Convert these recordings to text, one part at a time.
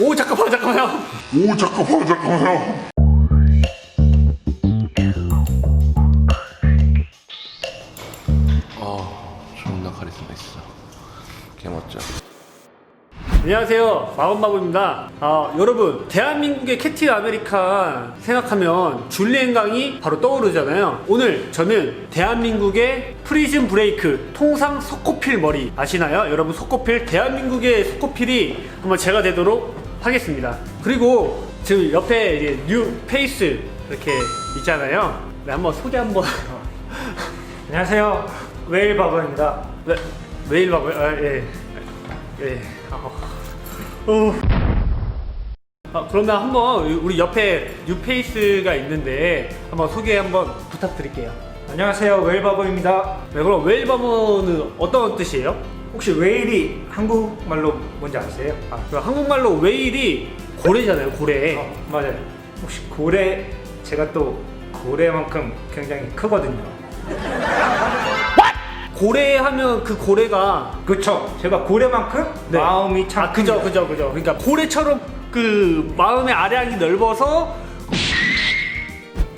오 잠깐만 잠깐만요. 오 잠깐만 잠깐만요. 아 존나 카리스마 있어 개 멋져 안녕하세요 마법마법입니다 아, 여러분 대한민국의 캡틴 아메리카 생각하면 줄리엔 강이 바로 떠오르잖아요 오늘 저는 대한민국의 프리즌 브레이크 통상 석고필 머리 아시나요? 여러분 석고필 대한민국의 석고필이 한번 제가 되도록 하겠습니다 그리고 지금 옆에 이제 뉴 페이스 이렇게 있잖아요 네, 한번 소개 한번 안녕하세요. 웨일 바버입니다. 네, 메일 봐봐요. 아, 예. 예. 아, 어. 아, 그러면 한번 우리 옆에 뉴 페이스가 있는데 한번 소개 한번 부탁드릴게요. 안녕하세요. 웨일 바버입니다. 네, 그럼 웨일바머는 어떤 뜻이에요? 혹시 웨일이 한국말로 뭔지 아세요? 아, 그 한국말로 웨일이 고래잖아요, 고래. 어, 맞아요. 혹시 고래 제가 또 고래만큼 굉장히 크거든요. 고래 하면 그 고래가 그쵸? 제가 고래만큼 네. 마음이 참 아, 그죠, 큽니다. 그죠, 그죠. 그러니까 고래처럼 그 마음의 아량이 넓어서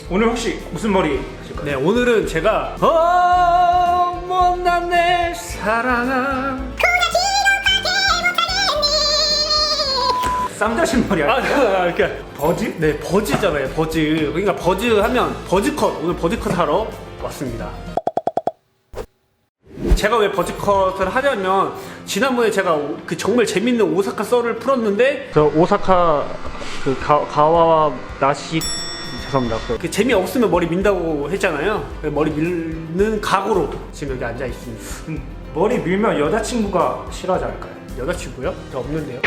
오늘 혹시 무슨 머리 하실까요? 네, 오늘은 제가 어, 못난 내 사랑아 쌈자신 머리 아, 아세요? 그, 그러니까 버즈? 네, 버즈잖아요, 버즈. 그러니까 버즈 하면 버즈컷. 오늘 버즈컷 하러 왔습니다. 제가 왜 버즈컷을 하냐면 지난번에 제가 오- 그 정말 재밌는 오사카 썰을 풀었는데 저 오사카 그 가, 가와와 나시 죄송합니다. 그 재미 없으면 머리 민다고 했잖아요. 머리 밀는 각오로 지금 여기 앉아 있습니다. 음, 머리 밀면 여자친구가 싫어하지 않을까요? 여자친구요? 저 없는데요.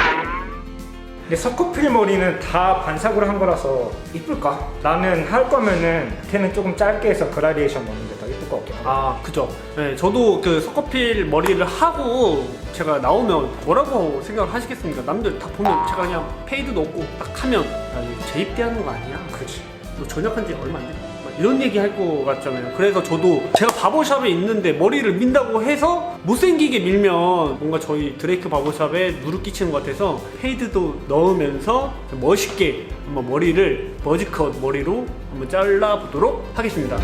근데 석고필 머리는 다 반삭으로 한 거라서 이쁠까? 나는 할 거면은 걔는 조금 짧게 해서 그라디에이션 넣는 게 더 이쁠 것 같긴 하다. 아, 그죠. 네, 저도 그 석커필 머리를 하고 제가 나오면 뭐라고 생각을 하시겠습니까? 남들 다 보면 제가 그냥 페이드도 없고 딱 하면 야, 이거 재입대 하는 거 아니야? 그치. 너 전역한 지 얼마 안? 막 이런 얘기 할 것 같잖아요. 그래서 저도 제가 바버샵에 있는데 머리를 민다고 해서 못생기게 밀면 뭔가 저희 드레이크 바버샵에 누를 끼치는 것 같아서 페이드도 넣으면서 멋있게 한번 머리를 버즈컷 머리로 한번 잘라보도록 하겠습니다.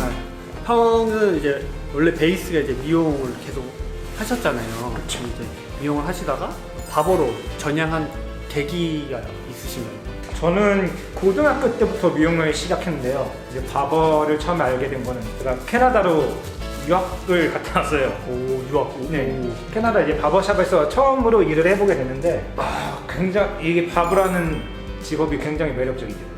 아, 형은 이제 원래 베이스가 이제 미용을 계속 하셨잖아요. 그쵸. 이제 미용을 하시다가 바버로 전향한 계기가 있으신가요? 저는 고등학교 때부터 미용을 시작했는데요. 이제 바버를 처음 알게 된 거는 제가 캐나다로 유학을 갔다 왔어요. 오 유학. 네. 오. 캐나다 이제 바버샵에서 처음으로 일을 해보게 됐는데 아, 굉장히 이게 바버라는 직업이 굉장히 매력적이죠.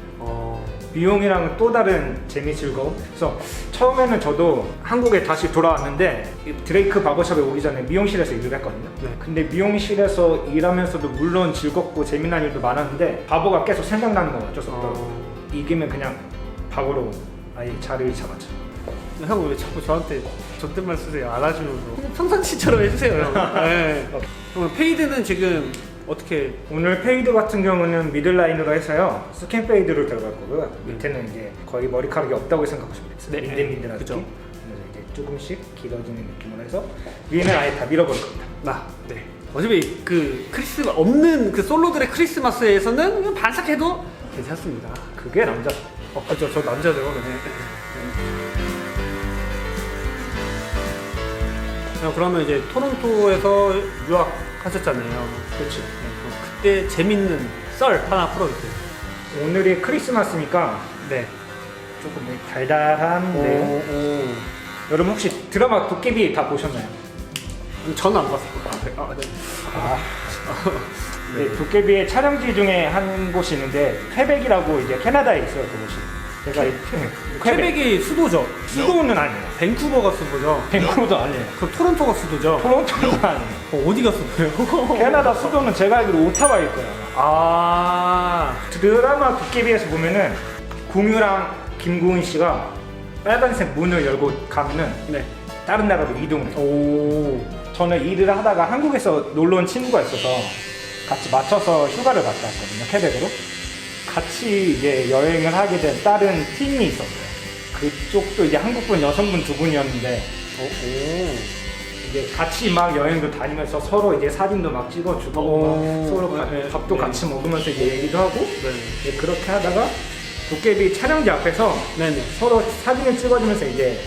어. 미용이랑은 또 다른 재미 즐거움. 그래서 처음에는 저도 한국에 다시 돌아왔는데 이 드레이크 바버샵에 오기 전에 미용실에서 일을 했거든요. 네. 근데 미용실에서 일하면서도 물론 즐겁고 재미난 일도 많았는데 바보가 계속 생각나는 건 어쩔 수 없더라고요. 어. 이기면 그냥 바보로 아예 자리를 잡았죠. 형 왜 자꾸 저한테 존댓말 쓰세요? 그냥 평상시처럼 해주세요. 형. 네. 페이드는 지금 어떻게? 오늘 페이드 같은 경우는 미들 라인으로 해서요. 스킨 페이드로 들어갈 거고요. 네. 밑에는 이제 거의 머리카락이 없다고 생각하시면 돼요. 네. 민들민들한 그죠. 느낌. 그래서 이제 조금씩 길어지는 느낌으로 해서 위에는 아예 다 밀어버릴 겁니다. 나. 네. 어차피 그 크리스마 없는 그 솔로들의 크리스마스에서는 그냥 반삭해도 괜찮습니다. 그게 남자. 어, 그죠. 저 남자죠. 네. 네, 그러면 이제 토론토에서 유학 하셨잖아요. 그렇지. 네, 그때 재밌는 썰 하나 풀어주세요. 오늘이 크리스마스니까 네. 조금 달달한 내용. 오, 오. 여러분 혹시 드라마 도깨비 다 보셨나요? 저는 안 봤어요. 아, 네. 아. 네, 도깨비의 촬영지 중에 한 곳이 있는데 퀘벡이라고 이제 캐나다에 있어요 그곳이. 제가 이- 퀘벡. 퀘벡이 수도죠. 수도는 아니에요. 밴쿠버가 수도죠. 밴쿠버도 아니에요. 그럼 토론토가 수도죠. 토론토도 아니에요. 어, 어디가 수도예요? 캐나다 수도는 제가 알기로 오타와일 거예요. 아, 드라마 도깨비에서 보면은 공유랑 김고은 씨가 빨간색 문을 열고 가면은 네. 다른 나라로 이동을 해요. 오, 저는 일을 하다가 한국에서 놀러 온 친구가 있어서 같이 맞춰서 휴가를 갔다 왔거든요, 퀘벡으로. 같이 이제 여행을 하게 된 다른 팀이 있었어요. 그쪽도 이제 한국분 여성분 두 분이었는데 오, 오. 이제 같이 막 여행도 다니면서 서로 이제 사진도 막 찍어주고 오, 막 서로 가- 네, 밥도 네. 같이 먹으면서 이제 얘기도 하고 네. 이제 그렇게 하다가 도깨비 촬영지 앞에서 네네. 서로 사진을 찍어주면서 이제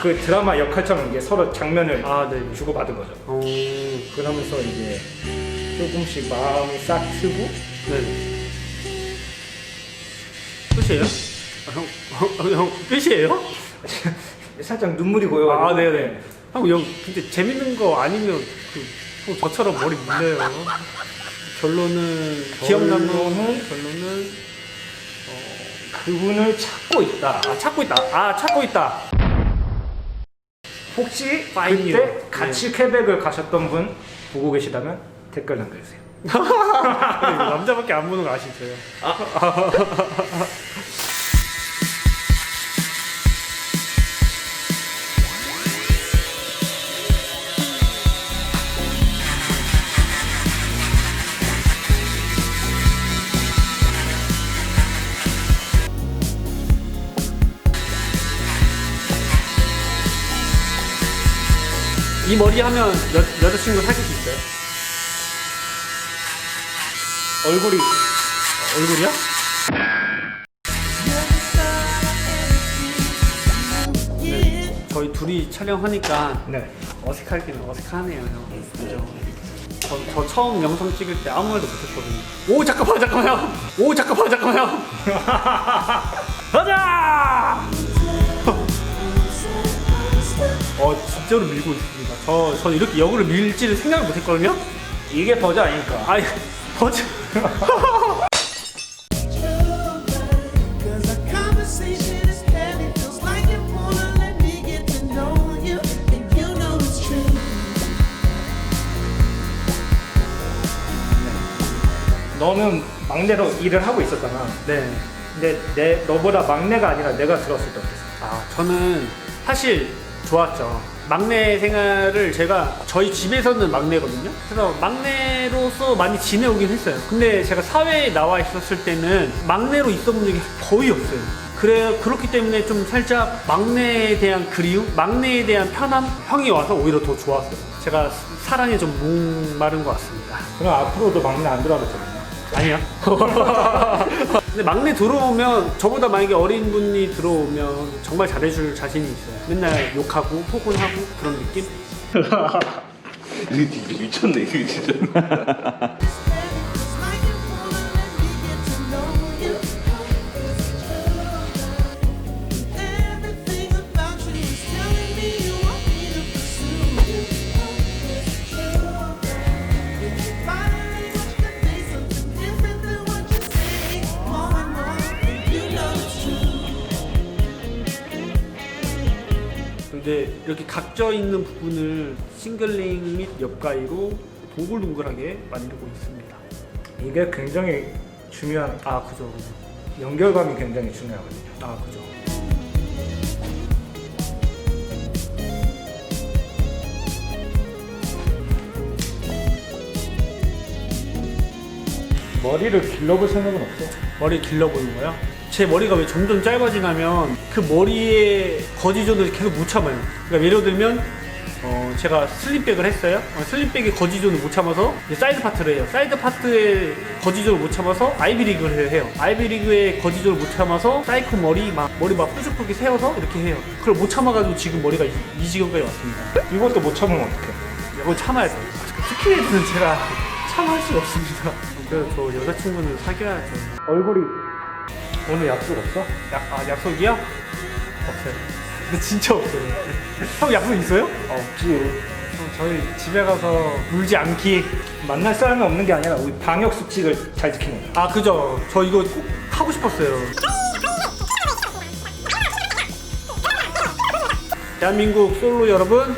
그 드라마 역할처럼 이제 서로 장면을 아, 네네. 주고받은 거죠. 어, 그러면서 이제 조금씩 마음이 싹 트고 네네. 끝이에요? 아, 형, 형, 형, 끝이에요? 살짝 눈물이 고여가지고 아, 네네. 형, 형, 근데 재밌는 거 아니면 그, 형 저처럼 머리 밀려요. 결론은, 기억나는 결론은? 결론은, 그분을 찾고 있다. 아, 찾고 있다. 아, 찾고 있다. 혹시. 그때 같이 퀘벡을 가셨던 분 보고 계시다면 댓글 남겨주세요. 이거 남자밖에 안 보는 거 아시죠? 이 머리 하면 여, 여자친구 사귈 수 있어요? 얼굴이 얼굴이야? 네, 저희 둘이 촬영하니까 네. 어색하긴 어색하네요, 형. 그죠? 저, 저 처음 영상 찍을 때 아무 말도 못했거든요. 오 잠깐만 잠깐만 형. 오 잠깐만 잠깐만 형. 가자. 어 진짜로 밀고 있습니다. 저, 저 이렇게 역으로 밀지를 생각을 못했거든요. 이게 버즈 아닙니까? 아이 true. 너는 막내로 일을 하고 있었잖아. 네. 근데 내 너보다 막내가 아니라 내가 들었을 때 어땠어? 아, 저는 사실 좋았죠. 막내 생활을 제가 저희 집에서는 막내거든요. 그래서 막내로서 많이 지내오긴 했어요. 근데 제가 사회에 나와 있었을 때는 막내로 있어본 적이 거의 없어요. 그래 그렇기 때문에 좀 살짝 막내에 대한 그리움, 막내에 대한 편함, 형이 와서 오히려 더 좋았어요. 제가 사랑에 좀 목마른 것 같습니다. 그럼 앞으로도 막내 안 들어도 되겠네. 아니야. 근데 막내 들어오면 저보다 만약에 어린 분이 들어오면 정말 잘해줄 자신이 있어요. 맨날 욕하고 포근하고 그런 느낌? 미쳤네 이거 진짜 근데 이렇게 각져 있는 부분을 싱글링 및 옆가위로 동글동글하게 만들고 있습니다. 이게 굉장히 중요한 아, 그죠. 그죠. 연결감이 굉장히 중요하거든요. 아, 그죠. 머리를 길러볼 생각은 없어. 머리 길러 보는 거요? 제 머리가 왜 점점 짧아지냐면 그 머리에 거지존을 계속 못 참아요. 그러니까 예를 들면 어, 제가 슬립백을 했어요. 어, 슬립백에 거지존을 못 참아서 이제 사이드 파트를 해요. 사이드 파트에 거지존을 못 참아서 아이비리그를 해요. 아이비리그에 거지존을 못 참아서 사이코 머리 막 머리 막 뾰족하게 세워서 이렇게 해요. 그걸 못 참아가지고 지금 머리가 이, 이 지경까지 왔습니다. 이것도 못 참으면 어떡해. 이거 참아야 돼요. 스키헤드는 제가 참을 수가 없습니다. 그래서 저 여자친구는 사귀어야죠. 얼굴이 오늘 약속 없어? 약, 아, 약속이요? 없어요. 근데 진짜 없어요. 형 약속 있어요? 없지. 형, 저희 집에 가서 울지 않기. 만날 사람이 없는 게 아니라 우리 방역 수칙을 잘 지키는 거야. 아, 그죠. 저 이거 꼭 하고 싶었어요. 대한민국 솔로 여러분,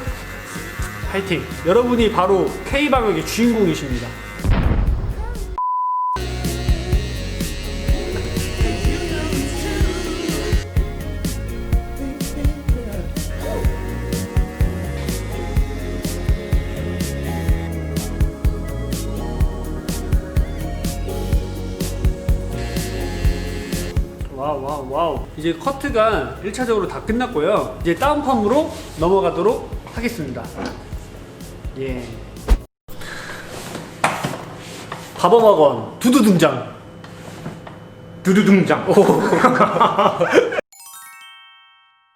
파이팅! 여러분이 바로 K방역의 주인공이십니다. 와우 와우 와우 이제 커트가 1차적으로 다 끝났고요 이제 다운펌으로 넘어가도록 하겠습니다 예. 바버마건 두두 등장. 두두둥장.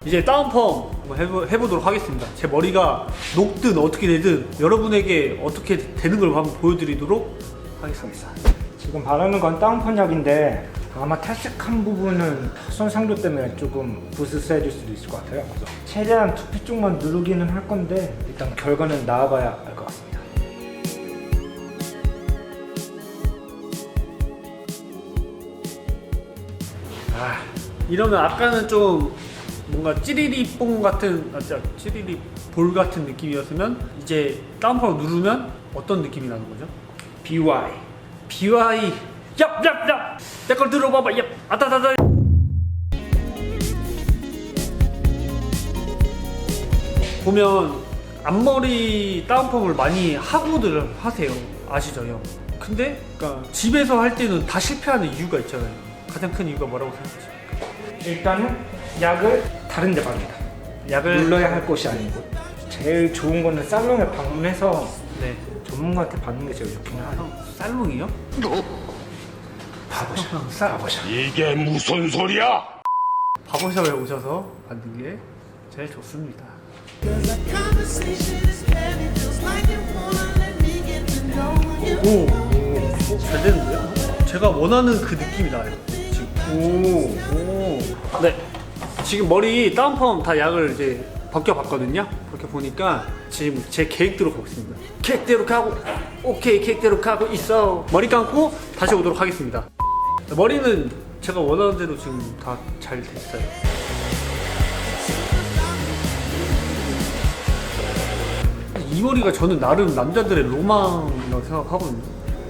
이제 다운펌 한번 해보, 해보도록 하겠습니다. 제 머리가 녹든 어떻게 되든 여러분에게 어떻게 되는 걸 한번 보여드리도록 하겠습니다. 지금 바르는 건 다운펌 약인데 아마 탈색한 부분은 손상도 때문에 조금 부스스해질 수도 있을 것 같아요. 그래서 최대한 두피 쪽만 누르기는 할 건데 일단 결과는 나와봐야 알 것 같습니다. 아, 이러면 아까는 좀 뭔가 찌리리 뽕 같은, 아, 진짜 찌리리 볼 같은 느낌이었으면 이제 다운펌을 누르면 어떤 느낌이 나는 거죠? BY. BY 얍얍얍 내 걸 들어봐봐 얍 아따다다 보면 앞머리 다운펌을 많이 하고들 하세요. 아시죠 형? 근데 그러니까 집에서 할 때는 다 실패하는 이유가 있잖아요. 가장 큰 이유가 뭐라고 생각하세요? 일단은 약을 다른 데 바릅니다. 약을 눌러야 할 곳이 아니고 제일 좋은 거는 살롱에 방문해서 네. 전문가한테 받는 게 제일 좋긴 하죠. 형, 살롱이요? 쌀 바보셔. 이게 무슨 소리야? 바버샵에 오셔서 받는 게 제일 좋습니다. 오, 오, 잘 되는데요? 제가 원하는 그 느낌이 나요. 지금. 오, 오. 네. 지금 머리 다운펌 다 약을 이제 벗겨봤거든요. 그렇게 보니까 지금 제 계획대로 가고 있습니다. 계획대로 가고, 오케이, 계획대로 가고 있어. 머리 감고 다시 오도록 하겠습니다. 머리는 제가 원하는 대로 지금 다 잘 됐어요. 이 머리가 저는 나름 남자들의 로망이라고 생각하거든요.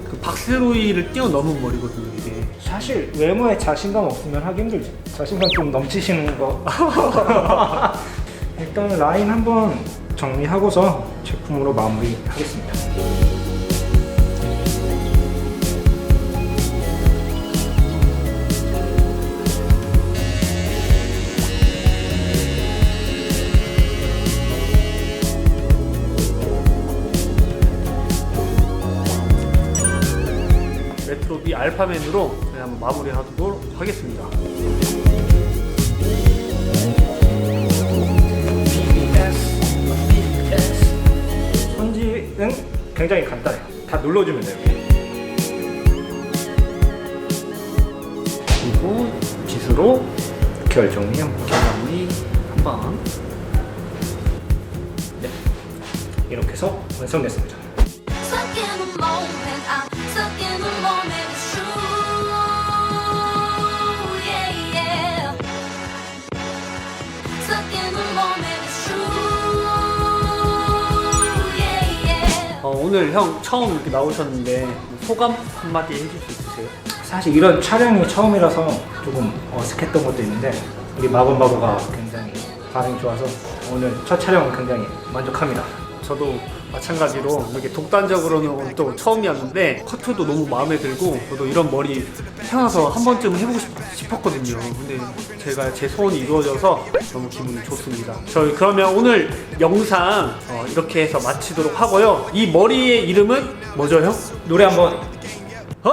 그 박세로이를 뛰어넘은 머리거든요, 이게. 사실 외모에 자신감 없으면 하기 힘들죠. 자신감 좀 넘치시는 거. 일단 라인 한번 정리하고서 제품으로 마무리하겠습니다. 레트로비 알파맨으로 저희 한번 마무리하도록 하겠습니다. 손질은 굉장히 간단해요. 다 눌러주면 돼요. 그리고 빗으로 결정이요. 마무리 한 방. 이렇게 해서 완성됐습니다. 오늘 형 처음 이렇게 나오셨는데 소감 한마디 해줄 수 있으세요? 사실 이런 촬영이 처음이라서 조금 어색했던 것도 있는데 우리 마건바보가 굉장히 반응이 좋아서 오늘 첫 촬영 굉장히 만족합니다. 저도 마찬가지로 이렇게 독단적으로는 또 처음이었는데 커트도 너무 마음에 들고 저도 이런 머리 태어나서 한 번쯤 해보고 싶, 었거든요 근데 제가 제 소원이 이루어져서 너무 기분이 좋습니다. 저희 그러면 오늘 영상 어, 이렇게 해서 마치도록 하고요. 이 머리의 이름은 뭐죠, 형? 노래 한번 어,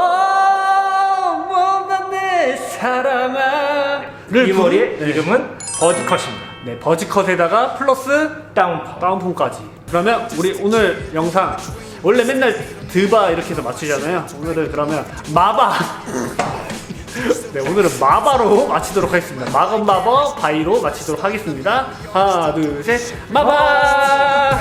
뭐가 내 사랑아. 이 머리의 네. 이름은 버즈컷입니다. 네, 버즈컷에다가 플러스 다운펌. 다운펌까지. 그러면 우리 오늘 영상 원래 맨날 드바 이렇게 해서 맞추잖아요. 오늘은 그러면 마바. 네, 오늘은 마바로 마치도록 하겠습니다. 마건 마버 바이로 마치도록 하겠습니다. 하나, 둘, 셋, 마바.